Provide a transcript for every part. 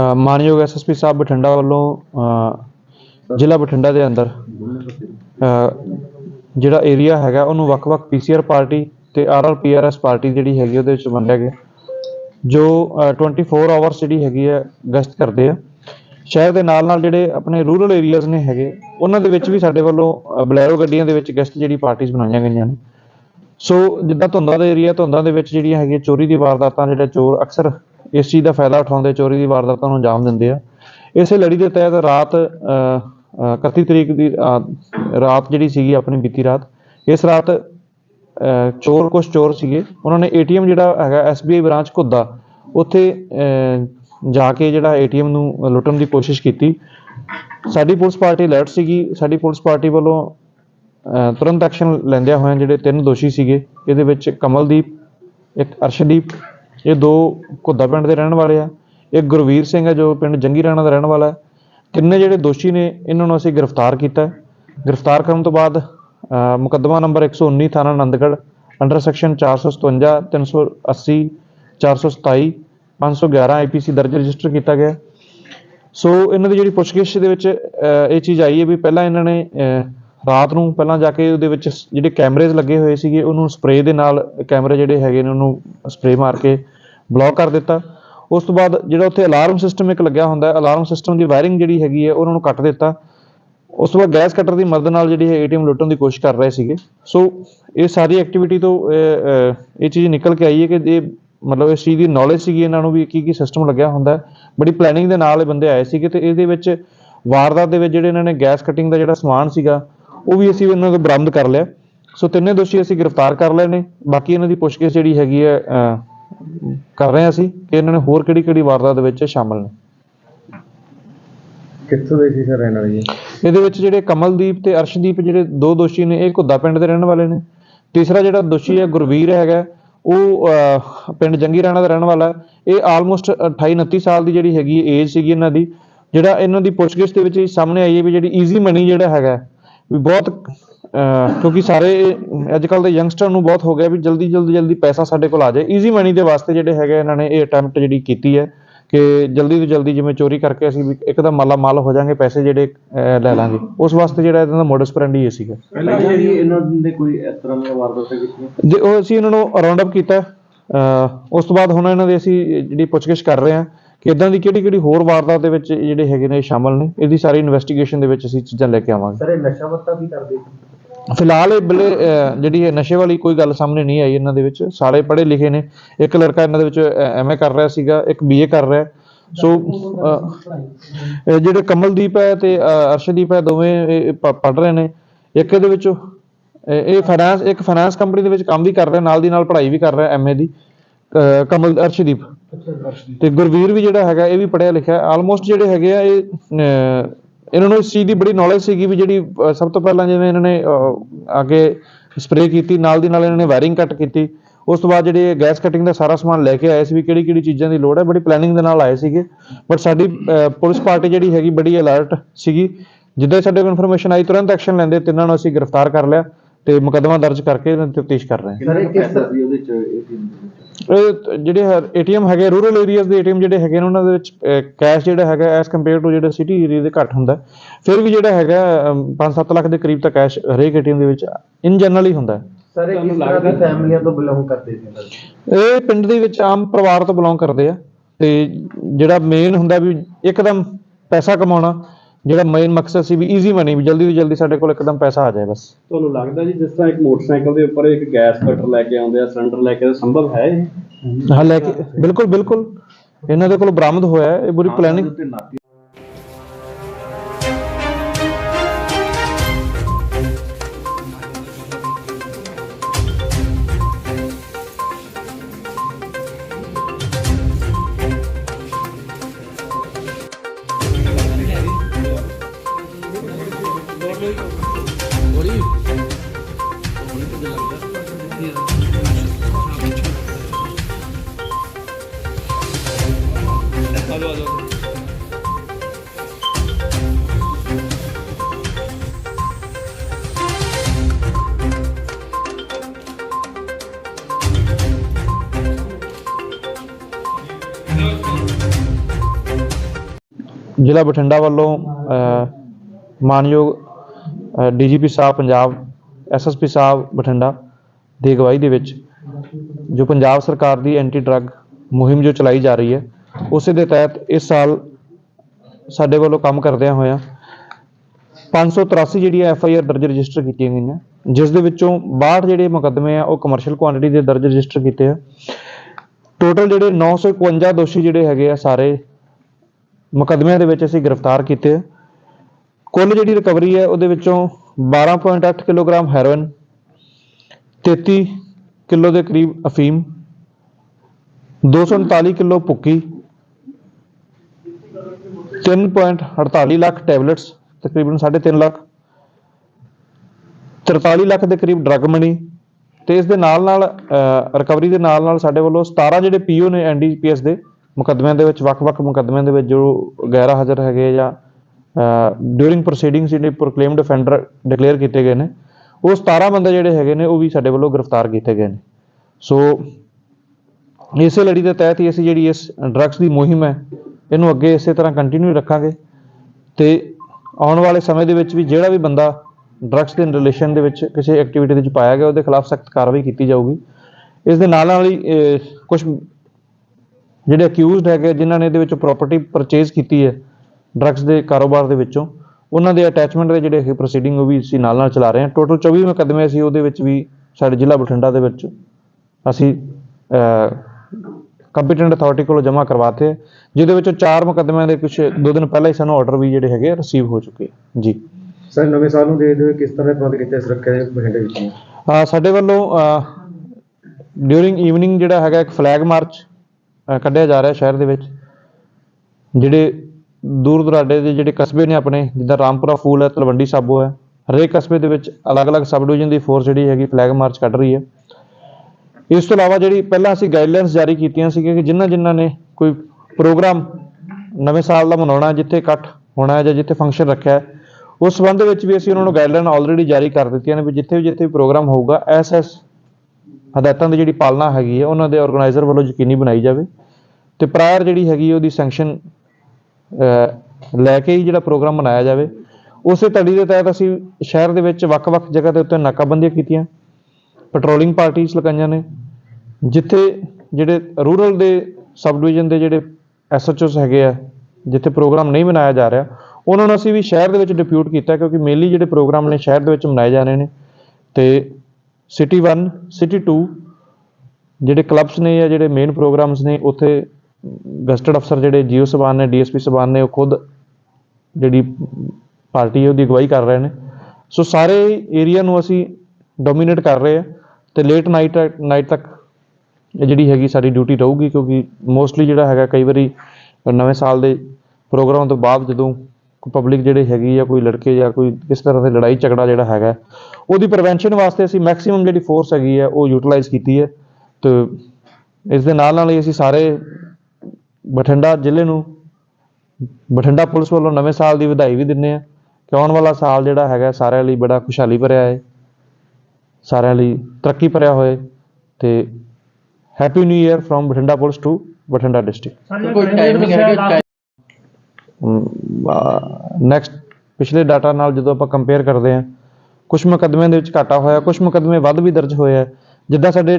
ਅ, ਮਾਨਯੋਗ ਐਸਐਸਪੀ ਸਾਹਿਬ ਬਠਿੰਡਾ ਵੱਲੋਂ ਅ, ਜ਼ਿਲ੍ਹਾ ਬਠਿੰਡਾ ਦੇ ਅੰਦਰ ਅ, ਜਿਹੜਾ ਏਰੀਆ ਹੈਗਾ ਉਹਨੂੰ ਵੱਖ-ਵੱਖ ਪੀਸੀਆਰ ਪਾਰਟੀ ਤੇ ਆਰਆਰਪੀਆਰਐਸ ਪਾਰਟੀ ਜਿਹੜੀ ਹੈਗੀ ਉਹਦੇ ਵਿੱਚ ਵੰਡਿਆ ਗਿਆ। ਜੋ ਅ, 24 ਆਵਰਸ ਜਿਹੜੀ ਹੈਗੀ ਹੈ ਗਸ਼ਤ ਕਰਦੇ ਆ। ਸ਼ਹਿਰ ਦੇ ਨਾਲ ਨਾਲ ਜਿਹੜੇ ਆਪਣੇ ਰੂਰਲ ਏਰੀਆਜ਼ ਨੇ ਹੈਗੇ ਉਹਨਾਂ ਦੇ ਵਿੱਚ ਵੀ ਸਾਡੇ ਵੱਲੋਂ ਅ, ਬਲੈਰੋ ਗੱਡੀਆਂ ਦੇ ਵਿੱਚ ਗਸ਼ਤ ਜਿਹੜੀ ਪਾਰਟੀਆਂ ਬਣਾਈਆਂ ਗਈਆਂ ਨੇ। ਸੋ ਜਿੱਦਾਂ ਧੁੰਦਾਂ ਦਾ ਏਰੀਆ ਧੁੰਦਾਂ ਦੇ ਵਿੱਚ ਜਿਹੜੀਆਂ ਹੈਗੀਆਂ ਚੋਰੀ ਦੀ ਵਾਰਦਾਤਾਂ ਜਿਹੜਾ ਚੋਰ ਅਕਸਰ ਇਸ ਚੀਜ਼ ਦਾ ਫਾਇਦਾ ਉਠਾਉਂਦੇ ਚੋਰੀ ਦੀ ਵਾਰਦਾਤਾਂ ਨੂੰ ਅੰਜਾਮ ਦਿੰਦੇ ਆ। ਇਸੇ ਲੜੀ ਦੇ ਤਹਿਤ ਰਾਤ ਅ, 31 ਤਰੀਕ ਦੀ ਰਾਤ ਜਿਹੜੀ ਸੀਗੀ ਆਪਣੀ ਬੀਤੀ ਰਾਤ ਇਸ ਰਾਤ ਚੋਰ ਕੁਝ ਚੋਰ ਸੀਗੇ। ਉਹਨਾਂ ਨੇ ਏਟੀਐਮ ਜਿਹੜਾ ਹੈਗਾ ਐਸਬੀਆਈ ਬ੍ਰਾਂਚ ਘੁੱਦਾ। ਉੱਥੇ ਜਾ ਕੇ ਜਿਹੜਾ ਏਟੀਐਮ ਨੂੰ ਲੁੱਟਣ ਦੀ ਕੋਸ਼ਿਸ਼ ਕੀਤੀ। ਸਾਡੀ ਪੁਲਿਸ ਪਾਰਟੀ ਅਲਰਟ ਸੀਗੀ। ਸਾਡੀ ਪੁਲਿਸ ਪਾਰਟੀ ਵੱਲੋਂ ਤੁਰੰਤ ਐਕਸ਼ਨ ਲੈਂਦਿਆਂ ਹੋਇਆਂ ਜਿਹੜੇ ਤਿੰਨ ਦੋਸ਼ੀ ਸੀਗੇ, ਇਹਦੇ ਵਿੱਚ ਕਮਲਦੀਪ, ਇੱਕ ਅਰਸ਼ਦੀਪ, ਇਹ ਦੋ ਘੁੱਦਾ ਪਿੰਡ ਦੇ ਰਹਿਣ ਵਾਲੇ ਆ, ਇੱਕ ਗੁਰਵੀਰ ਸਿੰਘ ਹੈ ਜੋ ਪਿੰਡ ਜੰਗੀ ਰਾਣਾ ਦਾ ਰਹਿਣ ਵਾਲਾ ਹੈ ਤਿੰਨੇ ਜਿਹੜੇ ਦੋਸ਼ੀ ਨੇ, ਇਹਨਾਂ ਨੂੰ ਅਸੀਂ ਗ੍ਰਿਫਤਾਰ ਕੀਤਾ। ਗ੍ਰਿਫਤਾਰ ਕਰਨ ਤੋਂ ਬਾਅਦ ਮੁਕੱਦਮਾ ਨੰਬਰ 119 ਥਾਣਾ ਆਨੰਦਗੜ੍ਹ ਅੰਡਰ ਸੈਕਸ਼ਨ 457 380 427 511 ਆਈਪੀਸੀ ਦਰਜ ਰਜਿਸਟਰ ਕੀਤਾ ਗਿਆ। ਸੋ ਇਹਨਾਂ ਦੀ ਜਿਹੜੀ ਪੁੱਛਗਿੱਛ ਦੇ ਵਿੱਚ ਇਹ ਚੀਜ਼ ਆਈ ਹੈ ਵੀ ਪਹਿਲਾਂ ਇਹਨਾਂ ਨੇ ਰਾਤ ਨੂੰ ਪਹਿਲਾਂ ਜਾ ਕੇ ਉਹਦੇ ਵਿੱਚ ਜਿਹੜੇ ਕੈਮਰੇਜ਼ ਲੱਗੇ ਹੋਏ ਸੀਗੇ ਉਹਨੂੰ ਸਪਰੇਅ ਦੇ ਨਾਲ ਕੈਮਰੇ ਜਿਹੜੇ ਹੈਗੇ ਨੇ ਉਹਨੂੰ ਸਪਰੇਅ ਮਾਰ ਕੇ ਬਲੌਕ ਕਰ ਦਿੱਤਾ। ਉਸ ਤੋਂ ਬਾਅਦ ਜਿਹੜਾ ਉੱਥੇ ਅਲਾਰਮ ਸਿਸਟਮ ਇੱਕ ਲੱਗਿਆ ਹੁੰਦਾ ਹੈ ਅਲਾਰਮ ਸਿਸਟਮ ਦੀ ਵਾਇਰਿੰਗ ਜਿਹੜੀ ਹੈਗੀ ਹੈ ਉਹਨਾਂ ਨੂੰ ਕੱਟ ਦਿੱਤਾ। ਉਸ ਤੋਂ ਬਾਅਦ ਗੈਸ ਕਟਰ ਦੀ ਮਦਦ ਨਾਲ ਜਿਹੜੀ ਹੈ ਏਟੀਐਮ ਲੁੱਟਣ ਦੀ ਕੋਸ਼ਿਸ਼ ਕਰ ਰਹੇ ਸੀਗੇ। ਸੋ ਇਹ ਸਾਰੀ ਐਕਟੀਵਿਟੀ ਤੋਂ ਇਹ, ਚੀਜ਼ ਨਿਕਲ ਕੇ ਆਈ ਹੈ ਕਿ ਇਹ ਮਤਲਬ ਇਸ ਚੀਜ਼ ਦੀ ਨੌਲੇਜ ਸੀਗੀ ਇਹਨਾਂ ਨੂੰ ਵੀ ਕੀ ਕੀ ਸਿਸਟਮ ਲੱਗਿਆ ਹੁੰਦਾ। ਬੜੀ ਪਲੈਨਿੰਗ ਦੇ ਨਾਲ ਇਹ ਬੰਦੇ ਆਏ ਸੀਗੇ ਤੇ ਇਹਦੇ ਵਿੱਚ ਵਾਰਦਾਤ ਦੇ ਵਿੱਚ ਜਿਹੜੇ ਇਹਨਾਂ ਨੇ ਗੈਸ ਕਟਿੰਗ ਦਾ ਜਿਹੜਾ ਸਮਾਨ ਸੀਗਾ ਉਹ ਵੀ ਅਸੀਂ ਇਹਨਾਂ ਤੋਂ ਬਰਾਮਦ ਕਰ ਲਿਆ। ਸੋ ਤਿੰਨੇ ਦੋਸ਼ੀ ਅਸੀਂ ਗ੍ਰਿਫਤਾਰ ਕਰ ਲਏ ਨੇ। ਬਾਕੀ ਇਹਨਾਂ ਦੀ ਪੁੱਛਗਿੱਛ ਜਿਹੜੀ ਹੈਗੀ ਹੈ ਕਰ ਰਹੇ ਹਾਂ ਅਸੀਂ ਕਿ ਇਹਨਾਂ ਨੇ ਹੋਰ ਕਿਹੜੀ ਕਿਹੜੀ ਵਾਰਦਾਤ ਦੇ ਵਿੱਚ ਸ਼ਾਮਲ ਨੇ। ਕਿੱਥੋਂ ਦੇ ਸੀ ਸਰ ਰਹਿਣ ਵਾਲੇ ਇਹਦੇ ਵਿੱਚ ਜਿਹੜੇ ਕਮਲਦੀਪ ਤੇ ਅਰਸ਼ਦੀਪ ਜਿਹੜੇ ਦੋ ਦੋਸ਼ੀ ਨੇ ਇਹ ਘੁੱਦਾ ਪਿੰਡ ਦੇ ਰਹਿਣ ਵਾਲੇ ਨੇ। ਤੀਸਰਾ ਜਿਹੜਾ ਦੋਸ਼ੀ ਹੈ ਗੁਰਵੀਰ ਹੈਗਾ ਉਹ ਪਿੰਡ ਜੰਗੀ ਰਾਣਾ ਦਾ ਰਹਿਣ ਵਾਲਾ। ਇਹ ਆਲਮੋਸਟ 28 29 ਸਾਲ ਦੀ ਜਿਹੜੀ ਹੈਗੀ ਏਜ ਸੀਗੀ ਇਹਨਾਂ ਦੀ। ਜਿਹੜਾ ਇਹਨਾਂ ਦੀ ਪੁੱਛਗਿੱਛ ਦੇ ਵਿੱਚ ਸਾਹਮਣੇ ਆਈ ਹੈ ਵੀ ਜਿਹੜੀ ਈਜ਼ੀ ਮਨੀ ਜਿਹੜਾ ਹੈਗਾ ਵੀ ਬਹੁਤ ਕਿਉਂਕਿ ਸਾਰੇ ਅੱਜ ਕੱਲ ਦੇ ਯੰਗਸਟਰ ਨੂੰ ਬਹੁਤ ਹੋ ਗਿਆ ਵੀ ਜਲਦੀ ਜਲਦੀ ਜਲਦੀ ਪੈਸਾ ਸਾਡੇ ਕੋਲ ਆ ਜਾਏ। ਈਜ਼ੀ ਮਨੀ ਦੇ ਵਾਸਤੇ ਜਿਹੜੇ ਹੈਗੇ ਇਹਨਾਂ ਨੇ ਇਹ ਅਟੈਂਪਟ ਜਿਹੜੀ ਕੀਤੀ ਹੈ ਕਿ ਜਲਦੀ ਤੋਂ ਜਲਦੀ ਜਿਵੇਂ ਚੋਰੀ ਕਰਕੇ ਅਸੀਂ ਵੀ ਇੱਕਦਮ ਮਾਲਾ ਮਾਲ ਹੋ ਜਾਾਂਗੇ ਪੈਸੇ ਜਿਹੜੇ ਲੈ ਲਾਂਗੇ। ਉਸ ਵਾਸਤੇ ਜਿਹੜਾ ਇਹਨਾਂ ਦਾ ਮੋਡਸ ਪ੍ਰੈਂਡੀ ਇਹ ਸੀਗਾ। ਪਹਿਲਾਂ ਜਿਹੜੀ ਇਹਨਾਂ ਦੇ ਕੋਈ ਇਸ ਤਰ੍ਹਾਂ ਦੀਆਂ ਵਾਰਦਾਤਾਂ ਕੀਤੀਆਂ? ਜੇ ਉਹ ਅਸੀਂ ਇਹਨਾਂ ਨੂੰ ਰਾਉਂਡ ਅਪ ਕੀਤਾ ਉਸ ਤੋਂ ਬਾਅਦ ਹੁਣ ਇਹਨਾਂ ਦੇ ਅਸੀਂ ਜਿਹੜੀ ਪੁੱਛਗਿੱਛ ਕਰ ਰਹੇ ਹਾਂ ਕਿ ਇਦਾਂ ਦੀ ਕਿਹੜੀ ਕਿਹੜੀ ਹੋਰ ਵਾਰਦਾਤ ਦੇ ਵਿੱਚ ਜਿਹੜੇ ਹੈਗੇ ਨੇ ਸ਼ਾਮਲ ਨੇ? ਇਹਦੀ ਸਾਰੀ ਇਨਵੈਸਟੀਗੇਸ਼ਨ ਦੇ ਵਿੱਚ ਅਸੀਂ ਚੀਜ਼ਾਂ ਲੈ ਕੇ ਆਵਾਂਗੇ। ਸਰ ਇਹ ਨਸ਼ਾ ਪੱਤਾ ਵੀ ਕਰਦੇ ਫਿਲਹਾਲ ਇਹ ਬਲੇ ਜਿਹੜੀ ਇਹ ਨਸ਼ੇ ਵਾਲੀ ਕੋਈ ਗੱਲ ਸਾਹਮਣੇ ਨਹੀਂ ਆਈ ਇਹਨਾਂ ਦੇ ਵਿੱਚ। ਸਾਰੇ ਪੜ੍ਹੇ ਲਿਖੇ ਨੇ। ਇੱਕ ਲੜਕਾ ਇਹਨਾਂ ਦੇ ਵਿੱਚ ਐਮਏ ਕਰ ਰਿਹਾ ਸੀਗਾ ਇੱਕ ਬੀਏ ਕਰ ਰਿਹਾ। ਸੋ ਜਿਹੜੇ ਕਮਲਦੀਪ ਹੈ ਤੇ ਅਰਸ਼ਦੀਪ ਹੈ ਦੋਵੇਂ ਪੜ੍ਹ ਰਹੇ ਨੇ। ਇੱਕ ਇਹਦੇ ਵਿੱਚ ਇਹ ਇਹ ਫਾਈਨਾਂਸ ਇੱਕ ਫਾਈਨਾਂਸ ਕੰਪਨੀ ਦੇ ਵਿੱਚ ਕੰਮ ਵੀ ਕਰ ਰਿਹਾ ਨਾਲ ਦੀ ਨਾਲ ਪੜ੍ਹਾਈ ਵੀ ਕਰ ਰਿਹਾ ਐਮਏ ਦੀ। ਅਹ, ਕਮਲ ਅਰਸ਼ਦੀਪ। ਤੇ ਗੁਰਵੀਰ ਵੀ ਜਿਹੜਾ ਹੈਗਾ ਇਹ ਵੀ ਪੜ੍ਹਿਆ ਲਿਖਿਆ। ਆਲਮੋਸਟ ਜਿਹੜੇ ਹੈਗੇ ਆ ਇਹ ਅਹ, ਇਹਨਾਂ ਨੂੰ ਇਸ ਚੀਜ਼ ਦੀ ਬੜੀ ਨੌਲੇਜ ਸੀਗੀ ਵੀ ਜਿਹੜੀ ਅਹ, ਸਭ ਤੋਂ ਪਹਿਲਾਂ ਜਿਵੇਂ ਇਹਨਾਂ ਨੇ ਅਹ, ਅੱਗੇ ਸਪਰੇਅ ਕੀਤੀ ਨਾਲ ਦੀ ਨਾਲ ਇਹਨਾਂ ਨੇ ਵਾਇਰਿੰਗ ਕੱਟ ਕੀਤੀ। ਉਸ ਤੋਂ ਬਾਅਦ ਜਿਹੜੇ ਗੈਸ ਕਟਿੰਗ ਦਾ ਸਾਰਾ ਸਮਾਨ ਲੈ ਕੇ ਆਏ ਸੀ ਵੀ ਕਿਹੜੀ ਕਿਹੜੀ ਚੀਜ਼ਾਂ ਦੀ ਲੋੜ ਹੈ। ਬੜੀ ਪਲੈਨਿੰਗ ਦੇ ਨਾਲ ਆਏ ਸੀਗੇ। ਬਟ ਸਾਡੀ ਅਹ, ਪੁਲਿਸ ਪਾਰਟੀ ਜਿਹੜੀ ਹੈਗੀ ਬੜੀ ਅਲਰਟ ਸੀਗੀ। ਜਿੱਦਾਂ ਹੀ ਸਾਡੇ ਕੋਲ ਇਨਫੋਰਮੇਸ਼ਨ ਆਈ ਤੁਰੰਤ ਐਕਸ਼ਨ ਲੈਂਦੇ ਤਿੰਨਾਂ ਨੂੰ ਅਸੀਂ ਗ੍ਰਿਫਤਾਰ ਕਰ ਲਿਆ ਤੇ ਮੁਕੱਦਮਾ ਦਰਜ ਕਰਕੇ ਇਹਨਾਂ ਦੀ ਤਫਤੀਸ਼ ਕਰ ਰਹੇ ਹਾਂ। ਸਰ ਇਹ ਕਿਸ ਤਰ੍ਹਾਂ ਸੀ ਉਹਦੇ ਚ ATM ਦੇ? ਵਿੱਚ ਇਹ ਜਿਹੜੇ ਏਟੀਐਮ ਹੈਗੇ ਰੂਰਲ ਏਰੀਆਜ਼ ਦੇ ਏਟੀਐਮ ਜਿਹੜੇ ਹੈਗੇ ਨੇ ਉਹਨਾਂ ਦੇ ਵਿੱਚ ਕੈਸ਼ ਜਿਹੜਾ ਹੈਗਾ ਐਸ ਕੰਪੇਅਰ ਟੂ ਜਿਹੜਾ ਸਿਟੀ ਏਰੀਆ ਦੇ ਘੱਟ ਹੁੰਦਾ। ਫਿਰ ਵੀ ਜਿਹੜਾ ਹੈਗਾ 5-7 ਲੱਖ ਦੇ ਕਰੀਬ ਤਾਂ ਕੈਸ਼ ਹਰੇਕ ਏਟੀਐਮ ਦੇ ਵਿੱਚ ਇਨ ਜਨਰਲ ਹੀ ਹੁੰਦਾ। ਸਰ ਇਹ ਕਿਸ ਤਰ੍ਹਾਂ ਦੀ ਫੈਮਲੀਆਂ ਤੋਂ ਬਿਲੋਂਗ ਕਰਦੇ ਸੀ ਇਹ ਪਿੰਡ ਦੇ ਵਿੱਚ ਆਮ ਪਰਿਵਾਰ ਤੋਂ ਬਿਲੋਂਗ ਕਰਦੇ ਆ ਤੇ ਜਿਹੜਾ ਮੇਨ ਹੁੰਦਾ ਵੀ ਇੱਕਦਮ ਪੈਸਾ ਕਮਾਉਣਾ ਜਿਹੜਾ ਮੇਨ ਮਕਸਦ ਸੀ ਵੀ ਈਜ਼ੀ ਮਨੀ ਵੀ ਜਲਦੀ ਤੋਂ ਜਲਦੀ ਸਾਡੇ ਕੋਲ ਇੱਕਦਮ ਪੈਸਾ ਆ ਜਾਏ ਬਸ। ਤੁਹਾਨੂੰ ਲੱਗਦਾ ਜੀ ਜਿਸ ਤਰ੍ਹਾਂ ਇੱਕ ਮੋਟਰਸਾਈਕਲ ਦੇ ਉੱਪਰ ਇੱਕ ਗੈਸ ਕਟਰ ਲੈ ਕੇ ਆਉਂਦੇ ਆ ਸਿਲੰਡਰ ਲੈ ਕੇ ਸੰਭਵ ਹੈ ਇਹ? ਹਾਂ ਲੈ ਕੇ ਬਿਲਕੁਲ ਬਿਲਕੁਲ। ਇਹਨਾਂ ਦੇ ਕੋਲ ਬਰਾਮਦ ਹੋਇਆ ਹੈ, ਇਹ ਪੂਰੀ ਪਲੈਨਿੰਗ ਜ਼ਿਲ੍ਹਾ ਬਠਿੰਡਾ ਵੱਲੋਂ ਮਾਨਯੋਗ ਡੀਜੀਪੀ ਸਾਹਿਬ ਪੰਜਾਬ, ਐਸਐਸਪੀ ਸਾਹਿਬ ਬਠਿੰਡਾ ਦੀ ਅਗਵਾਈ ਦੇ ਵਿੱਚ ਜੋ ਪੰਜਾਬ ਸਰਕਾਰ ਦੀ ਐਂਟੀ ਡਰੱਗ ਮੁਹਿੰਮ ਜੋ ਚਲਾਈ ਜਾ ਰਹੀ ਹੈ ਉਸੇ ਦੇ ਤਹਿਤ ਇਸ ਸਾਲ ਸਾਡੇ ਵੱਲੋਂ ਕੰਮ ਕਰਦਿਆਂ ਹੋਇਆਂ 583 ਜਿਹੜੀਆਂ ਐਫ ਆਈ ਆਰ ਦਰਜ ਰਜਿਸਟਰ ਕੀਤੀਆਂ ਗਈਆਂ, ਜਿਸ ਦੇ ਵਿੱਚੋਂ 62 ਜਿਹੜੇ ਮੁਕੱਦਮੇ ਆ, ਉਹ ਕਮਰਸ਼ੀਅਲ ਕੁਆਂਟੀਟੀ ਦੇ ਦਰਜ ਰਜਿਸਟਰ ਕੀਤੇ ਆ। ਟੋਟਲ ਜਿਹੜੇ 951 ਦੋਸ਼ੀ ਜਿਹੜੇ ਹੈਗੇ ਆ, ਸਾਰੇ ਮੁਕੱਦਮਿਆਂ ਦੇ ਵਿੱਚ ਅਸੀਂ ਗ੍ਰਿਫਤਾਰ ਕੀਤੇ ਆ। ਕੁੱਲ ਜਿਹੜੀ ਰਿਕਵਰੀ ਹੈ, ਉਹਦੇ ਵਿੱਚੋਂ 12.8 ਕਿਲੋਗ੍ਰਾਮ ਹੈਰੋਇਨ 33 ਕਿਲੋ ਦੇ ਕਰੀਬ ਅਫੀਮ 239 ਕਿਲੋ ਪੁੱਕੀ 3.48 ਲੱਖ ਟੈਬਲੇਟਸ ਤਕਰੀਬਨ 3.5 ਲੱਖ। 43 ਲੱਖ ਦੇ ਕਰੀਬ ਡਰੱਗ ਮਨੀ ਤੇ ਇਸ ਦੇ ਨਾਲ ਨਾਲ ਰਿਕਵਰੀ ਦੇ ਨਾਲ ਨਾਲ ਸਾਡੇ ਵੱਲੋਂ 17 ਜਿਹੜੇ ਪੀਓ ਨੇ ਐਨਡੀਪੀਐਸ ਦੇ ਮੁਕੱਦਮਿਆਂ ਦੇ ਵਿੱਚ, ਵੱਖ-ਵੱਖ ਮੁਕੱਦਮਿਆਂ ਦੇ ਵਿੱਚ, ਜੋ ਗੈਰ ਹਾਜ਼ਰ ਹੈਗੇ ਜਾਂ ਡਿਊਰਿੰਗ ਪ੍ਰੋਸੀਡਿੰਗਸ ਜਿਹੜੇ ਪ੍ਰੋਕਲੇਮਡ ਅਫੈਂਡਰ ਡਿਕਲੇਅਰ ਕੀਤੇ ਗਏ ਨੇ, ਉਹ 17 ਬੰਦੇ ਜਿਹੜੇ ਹੈਗੇ ਨੇ, ਉਹ ਵੀ ਸਾਡੇ ਵੱਲੋਂ ਗ੍ਰਿਫਤਾਰ ਕੀਤੇ ਗਏ ਨੇ। ਸੋ, ਇਸੇ ਲੜੀ ਦੇ ਤਹਿਤ ਹੀ ਅਸੀਂ ਜਿਹੜੀ ਇਸ ਡਰੱਗਸ ਦੀ ਮੁਹਿੰਮ ਹੈ ਇਹਨੂੰ ਅੱਗੇ ਇਸੇ ਤਰ੍ਹਾਂ ਕੰਟੀਨਿਊ ਰੱਖਾਂਗੇ ਤੇ ਆਉਣ ਵਾਲੇ ਸਮੇਂ ਦੇ ਵਿੱਚ ਵੀ ਜਿਹੜਾ ਵੀ ਬੰਦਾ ਡਰੱਗਸ ਦੇ ਰਿਲੇਸ਼ਨ ਦੇ ਵਿੱਚ ਕਿਸੇ ਐਕਟੀਵਿਟੀ ਦੇ ਵਿੱਚ ਪਾਇਆ ਗਿਆ, ਉਹਦੇ ਖਿਲਾਫ ਸਖਤ ਕਾਰਵਾਈ ਕੀਤੀ ਜਾਊਗੀ। ਇਸ ਦੇ ਨਾਲ ਨਾਲ ਹੀ ਕੁਝ ਜਿਹੜੇ ਅਕਿਊਜ਼ਡ ਹੈਗੇ, ਜਿਨ੍ਹਾਂ ਨੇ ਇਹਦੇ ਵਿੱਚ ਪ੍ਰਾਪਰਟੀ ਪਰਚੇਜ਼ ਕੀਤੀ ਹੈ ਡਰੱਗਸ ਦੇ ਕਾਰੋਬਾਰ ਦੇ ਵਿੱਚੋਂ, ਉਹਨਾਂ ਦੇ ਅਟੈਚਮੈਂਟ ਦੇ ਜਿਹੜੇ ਪ੍ਰੋਸੀਡਿੰਗ ਉਹ ਵੀ ਅਸੀਂ ਨਾਲ ਨਾਲ ਚਲਾ ਰਹੇ ਹਾਂ। ਟੋਟਲ 24 ਮੁਕੱਦਮੇ ਅਸੀਂ ਉਹਦੇ ਵਿੱਚ ਵੀ ਸਾਡੇ ਜ਼ਿਲ੍ਹਾ ਬਠਿੰਡਾ ਦੇ ਵਿੱਚ ਅਸੀਂ ਕੰਪੀਟੈਂਟ ਅਥਾਰਟੀ ਕੋਲੋਂ ਜਮ੍ਹਾਂ ਕਰਵਾਤੇ ਜਿਹਦੇ ਵਿੱਚੋਂ ਚਾਰ ਮੁਕੱਦਮਿਆਂ ਦੇ ਕੁਝ ਦੋ ਦਿਨ ਪਹਿਲਾਂ ਹੀ ਸਾਨੂੰ ਆਰਡਰ ਵੀ ਜਿਹੜੇ ਹੈਗੇ ਰਿਸੀਵ ਹੋ ਚੁੱਕੇ। ਜੀ। ਸਰ ਨਵੇਂ ਸਾਲ ਨੂੰ ਦੇਖਦੇ ਹੋਏ ਕਿਸ ਤਰ੍ਹਾਂ ਦੇ ਪ੍ਰਬੰਧ ਕੀਤੇ ਸੁਰੱਖਿਆ ਦੇ ਬਠਿੰਡੇ ਵਿੱਚ? ਸਾਡੇ ਵੱਲੋਂ ਡਿਊਰਿੰਗ ਈਵਨਿੰਗ ਜਿਹੜਾ ਹੈਗਾ ਇੱਕ ਫਲੈਗ ਮਾਰਚ ਕੱਢਿਆ ਜਾ ਰਿਹਾ ਸ਼ਹਿਰ ਦੇ ਵਿੱਚ। ਜਿਹੜੇ ਦੂਰ ਦੁਰਾਡੇ ਦੇ ਜਿਹੜੇ ਕਸਬੇ ਨੇ ਆਪਣੇ ਜਿੱਦਾਂ ਰਾਮਪੁਰਾ ਫੂਲ ਹੈ ਤਲਵੰਡੀ ਸਾਬੋ ਹੈ ਹਰੇਕ ਕਸਬੇ ਦੇ ਵਿੱਚ ਅਲੱਗ-ਅਲੱਗ ਸਬ ਡਿਵੀਜ਼ਨ ਦੀ ਫੋਰਸ ਜਿਹੜੀ ਹੈਗੀ ਫਲੈਗ ਮਾਰਚ ਕੱਢ ਰਹੀ ਹੈ। ਇਸ ਤੋਂ ਇਲਾਵਾ ਜਿਹੜੀ ਪਹਿਲਾਂ ਅਸੀਂ ਗਾਈਡਲਾਈਨਸ ਜਾਰੀ ਕੀਤੀਆਂ ਸੀਗੀਆਂ ਕਿ ਜਿਨ੍ਹਾਂ ਜਿਨ੍ਹਾਂ ਨੇ ਕੋਈ ਪ੍ਰੋਗਰਾਮ ਨਵੇਂ ਸਾਲ ਦਾ ਮਨਾਉਣਾ, ਜਿੱਥੇ ਇਕੱਠ ਹੋਣਾ ਹੈ ਜਾਂ ਜਿੱਥੇ ਫੰਕਸ਼ਨ ਰੱਖਿਆ ਹੈ, ਉਸ ਸੰਬੰਧ ਵਿੱਚ ਵੀ ਅਸੀਂ ਉਹਨਾਂ ਨੂੰ ਗਾਈਡਲਾਈਨ ਆਲਰੇਡੀ ਜਾਰੀ ਕਰ ਦਿੱਤੀਆਂ ਨੇ ਵੀ ਜਿੱਥੇ ਵੀ ਜਿੱਥੇ ਵੀ ਪ੍ਰੋਗਰਾਮ ਹੋਊਗਾ, ਐਸ ਐਸ ਹਦਾਇਤਾਂ ਦੀ ਜਿਹੜੀ ਪਾਲਣਾ ਹੈਗੀ ਹੈ, ਉਹਨਾਂ ਦੇ ਆਰਗੇਨਾਈਜ਼ਰ ਵੱਲੋਂ ਯਕੀਨੀ ਬਣਾਈ ਜਾਵੇ ਤੇ ਪ੍ਰਾਇਰ ਜਿਹੜੀ ਹੈਗੀ ਹੈ ਉਹਦੀ ਸੈਂਕਸ਼ਨ ਲੈ ਕੇ ਹੀ ਜਿਹੜਾ ਪ੍ਰੋਗਰਾਮ ਮਨਾਇਆ ਜਾਵੇ। ਉਸੇ ਤੜੀ ਦੇ ਤਹਿਤ ਅਸੀਂ ਸ਼ਹਿਰ ਦੇ ਵਿੱਚ ਵੱਖ-ਵੱਖ ਜਗ੍ਹਾ ਦੇ ਉੱਤੇ ਨਾਕਾਬੰਦੀਆਂ ਕੀਤੀਆਂ। ਪੈਟਰੋਲਿੰਗ ਪਾਰਟੀਆਂ ਲਗਾਈਆਂ ਨੇ, ਜਿੱਥੇ ਜਿਹੜੇ ਰੂਰਲ ਦੇ ਸਬ ਡਿਵੀਜ਼ਨ ਦੇ ਜਿਹੜੇ ਐਸਐਚਓਸ ਹੈਗੇ ਆ, ਜਿੱਥੇ ਪ੍ਰੋਗਰਾਮ ਨਹੀਂ ਮਨਾਇਆ ਜਾ ਰਿਹਾ, ਉਹਨਾਂ ਨੂੰ ਅਸੀਂ ਵੀ ਸ਼ਹਿਰ ਦੇ ਵਿੱਚ ਡਿਪਿਊਟ ਕੀਤਾ ਕਿਉਂਕਿ ਮੇਨਲੀ ਜਿਹੜੇ ਪ੍ਰੋਗਰਾਮ ਨੇ ਸ਼ਹਿਰ ਦੇ ਵਿੱਚ ਮਨਾਏ ਜਾ ਰਹੇ ਨੇ ਤੇ ਸਿਟੀ 1 ਸਿਟੀ 2 ਜਿਹੜੇ ਕਲੱਬਸ ਨੇ ਜਾਂ ਜਿਹੜੇ ਮੇਨ ਪ੍ਰੋਗਰਾਮਸ ਨੇ, ਉੱਥੇ ਗਸਟਡ ਅਫਸਰ ਜਿਹੜੇ ਜੀਓ ਸਬਾਨ ਨੇ ਡੀਐਸਪੀ ਸਬਾਨ ਨੇ, ਉਹ ਖੁਦ ਜਿਹੜੀ ਪਾਰਟੀ ਹੈ, ਉਹਦੀ ਅਗਵਾਈ ਕਰ ਰਹੇ ਨੇ। ਸੋ ਸਾਰੇ ਏਰੀਆ ਨੂੰ ਅਸੀਂ ਡੋਮੀਨੇਟ ਕਰ ਰਹੇ ਆ ਤੇ ਲੇਟ ਨਾਈਟ ਨਾਈਟ ਤੱਕ ਇਹ ਜਿਹੜੀ ਹੈਗੀ ਸਾਡੀ ਡਿਊਟੀ ਰਹੂਗੀ, ਕਿਉਂਕਿ ਮੋਸਟਲੀ ਜਿਹੜਾ ਹੈਗਾ ਕਈ ਵਾਰੀ ਨਵੇਂ ਸਾਲ ਦੇ ਪ੍ਰੋਗਰਾਮ ਤੋਂ ਬਾਅਦ ਜਦੋਂ ਕੋਈ ਪਬਲਿਕ ਜਿਹੜੇ ਹੈਗੀ ਆ, ਕੋਈ ਲੜਕੇ ਜਾਂ ਕੋਈ ਇਸ ਤਰ੍ਹਾਂ ਦੇ ਲੜਾਈ ਝਗੜਾ ਜਿਹੜਾ ਹੈਗਾ, ਉਹਦੀ ਪ੍ਰੀਵੈਂਸ਼ਨ ਵਾਸਤੇ ਅਸੀਂ ਮੈਕਸਿਮਮ ਜਿਹੜੀ ਫੋਰਸ ਹੈਗੀ ਹੈ ਉਹ ਯੂਟਿਲਾਈਜ਼ ਕੀਤੀ ਹੈ। ਤੇ ਇਸ ਦੇ ਨਾਲ ਨਾਲ ਹੀ ਅਸੀਂ ਸਾਰੇ ਬਠਿੰਡਾ ਜ਼ਿਲ੍ਹੇ ਨੂੰ, ਬਠਿੰਡਾ ਪੁਲਿਸ ਵੱਲੋਂ ਨਵੇਂ ਸਾਲ ਦੀ ਵਧਾਈ ਵੀ ਦਿੰਦੇ ਆ ਕਿ ਆਉਣ ਵਾਲਾ ਸਾਲ ਜਿਹੜਾ ਹੈਗਾ, ਸਾਰਿਆਂ ਲਈ ਬੜਾ ਖੁਸ਼ਹਾਲੀ ਭਰਿਆ ਹੈ। ਸਾਰਿਆਂ ਲਈ ਤਰੱਕੀ ਭਰਿਆ ਹੋਏ ਤੇ happy new year from Bathinda police to Bathinda district ਕੋਈ ਟਾਈਮਿੰਗ ਹੈ ਕਿ ਨੈਕਸਟ ਪਿਛਲੇ ਡਾਟਾ ਨਾਲ ਜਦੋਂ ਆਪਾਂ ਕੰਪੇਅਰ ਕਰਦੇ ਹਾਂ ਕੁਝ ਮੁਕੱਦਮਿਆਂ ਦੇ ਵਿੱਚ ਘਾਟਾ ਹੋਇਆ ਕੁਝ ਮੁਕੱਦਮੇ ਵੱਧ ਵੀ ਦਰਜ ਹੋਏ ਆ। ਜਿੱਦਾਂ ਸਾਡੇ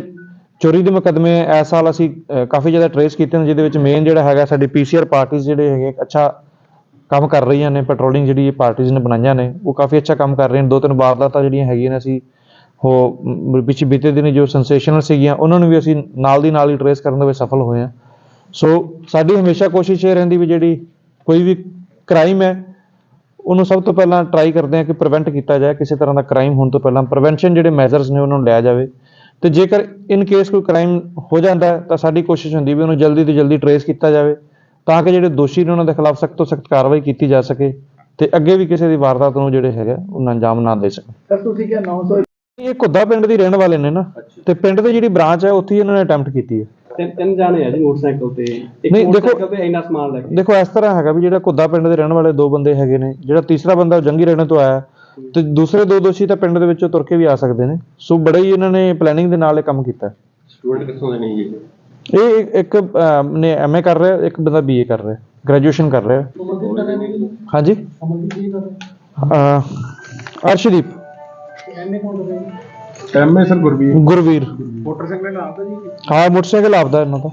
ਚੋਰੀ ਦੇ ਮੁਕੱਦਮੇ ਇਸ ਸਾਲ ਅਸੀਂ ਕਾਫੀ ਜ਼ਿਆਦਾ ਟਰੇਸ ਕੀਤੇ ਨੇ ਜਿਹਦੇ ਵਿੱਚ ਮੇਨ ਜਿਹੜਾ ਹੈਗਾ ਸਾਡੀ ਪੀਸੀਆਰ ਪਾਰਟੀਆਂ ਜਿਹੜੇ ਹੈਗੇ ਅੱਛਾ ਕੰਮ ਕਰ ਰਹੀਆਂ ਨੇ ਪੈਟਰੋਲਿੰਗ ਜਿਹੜੀ ਪਾਰਟੀਆਂ ਨੇ ਬਣਾਈਆਂ ਨੇ ਉਹ ਕਾਫੀ ਅੱਛਾ ਕੰਮ ਕਰ ਰਹੀਆਂ ਨੇ। ਦੋ ਤਿੰਨ ਵਾਰਦਾਤਾਂ ਜਿਹੜੀਆਂ ਹੈਗੀਆਂ ਨੇ ਅਸੀਂ ਉਹ ਮ, ਪਿੱਛੇ ਬੀਤੇ ਦਿਨ ਜੋ ਸੈਂਸੇਸ਼ਨਲ ਸੀਗੀਆਂ ਉਹਨਾਂ ਨੂੰ ਵੀ ਅਸੀਂ ਨਾਲ ਦੀ ਨਾਲ ਹੀ ਟਰੇਸ ਕਰਨ ਦੇ ਵਿੱਚ ਸਫਲ ਹੋਏ ਹਾਂ। ਸੋ ਸਾਡੀ ਹਮੇਸ਼ਾ ਕੋਸ਼ਿਸ਼ ਇਹ ਰਹਿੰਦੀ ਵੀ ਜਿਹੜੀ ਕੋਈ ਵੀ ਕ੍ਰਾਈਮ ਹੈ ਉਹਨੂੰ ਸਭ ਤੋਂ ਪਹਿਲਾਂ ਟਰਾਈ ਕਰਦੇ ਹਾਂ ਕਿ ਪ੍ਰੀਵੈਂਟ ਕੀਤਾ ਜਾਏ ਕਿਸੇ ਤਰ੍ਹਾਂ ਦਾ ਕ੍ਰਾਈਮ ਹੋਣ ਤੋਂ ਪਹਿਲਾਂ ਪ੍ਰੀਵੈਂਸ਼ਨ ਜਿਹੜੇ ਮੈਜ਼ਰਸ ਨੇ ਉਹਨਾਂ ਨੂੰ ਲਿਆ ਜਾਵੇ। ਤੇ ਜੇਕਰ ਇਨ ਕੇਸ ਕੋਈ ਕ੍ਰਾਈਮ ਹੋ ਜਾਂਦਾ ਤਾਂ ਸਾਡੀ ਕੋਸ਼ਿਸ਼ ਹੁੰਦੀ ਵੀ ਉਹਨੂੰ ਜਲਦੀ ਤੋਂ ਜਲਦੀ ਟਰੇਸ ਕੀਤਾ ਜਾਵੇ ਤਾਂ ਕਿ ਜਿਹੜੇ ਦੋਸ਼ੀ ਨੇ ਉਹਨਾਂ ਦੇ ਖਿਲਾਫ ਸਖਤ ਤੋਂ ਸਖਤ ਕਾਰਵਾਈ ਕੀਤੀ ਜਾ ਸਕੇ ਤੇ ਅੱਗੇ ਵੀ ਕਿਸੇ ਦੀ ਵਾਰਦਾਤ ਨੂੰ ਜਿਹੜੇ ਹੈਗਾ ਉਹਨਾਂ ਅੰਜਾਮ ਨਾ ਦੇ ਸਕਣ। ਸਰ ਤੁਸੀਂ ਕਿਹਾ 900 ਇਹ ਘੁੱਦਾ ਪਿੰਡ ਦੀ ਰਹਿਣ ਵਾਲੇ ਨੇ ਨਾ। ਤੇ ਪਿੰਡ ਦੀ ਜਿਹੜੀ ਬ੍ਰਾਂਚ ਹੈ ਉੱਥੇ ਹੀ ਇਹਨਾਂ ਨੇ ਅਟੈਂਪਟ ਕੀਤੀ ਹੈ। ਤਿੰਨ ਤਿੰਨ ਜਾਣੇ ਆ ਜੀ ਮੋਟਰਸਾਈਕਲ ਤੇ। ਇੱਕ ਨਹੀਂ, ਦੇਖੋ- ਮੋਟਰਸਾਈਕਲ ਤੇ ਇੰਨਾ ਸਮਾਨ ਲੈ ਕੇ। ਦੇਖੋ ਇਸ ਤਰ੍ਹਾਂ ਹੈਗਾ ਵੀ ਜਿਹੜਾ ਘੁੱਦਾ ਪਿੰਡ ਦੇ ਰਹਿਣ ਵਾਲੇ ਦੋ ਬੰਦੇ ਹੈਗੇ ਨੇ ਜਿਹੜਾ ਤੀਸਰਾ ਬੰਦਾ ਉਹ ਜੰਗੀ ਰਹਿਣੇ ਤੋਂ ਆਇਆ। ਹੈ, ਤੇ ਦੂਸਰੇ ਦੋ ਦੋਸ਼ੀ ਤਾਂ ਪਿੰਡ ਦੇ ਵਿੱਚੋਂ ਤੁਰ ਕੇ ਵੀ ਆ ਸਕਦੇ ਨੇ। ਸੋ ਬੜੇ ਹੀ ਇਹਨਾਂ ਨੇ ਪਲੈਨਿੰਗ ਦੇ ਨਾਲ ਇਹ ਕੰਮ ਕੀਤਾ। ਹੈ। ਸਟੂਡੈਂਟ ਕਿੱਥੋਂ ਦੇ ਨੇ ਜੀ ਇਹ? ਇੱਕ- ਇੱਕ ਅਹ, ਨੇ ਐਮਏ ਕਰ ਰਿਹਾ ਇੱਕ ਬੰਦਾ ਬੀਏ ਕਰ ਰਿਹਾ ਗ੍ਰੈਜੂਏਸ਼ਨ ਕਰ ਰਿਹਾ। ਹਾਂਜੀ। Amandeep ji Arshdeep. MA sir Gurbir Gurveer. Motorcycle ਆਦਾ ਜੀ? ਹਾਂ ਮੋਟਰਸਾਈਕਲ ਆਪਦਾ ਇਹਨਾਂ ਦਾ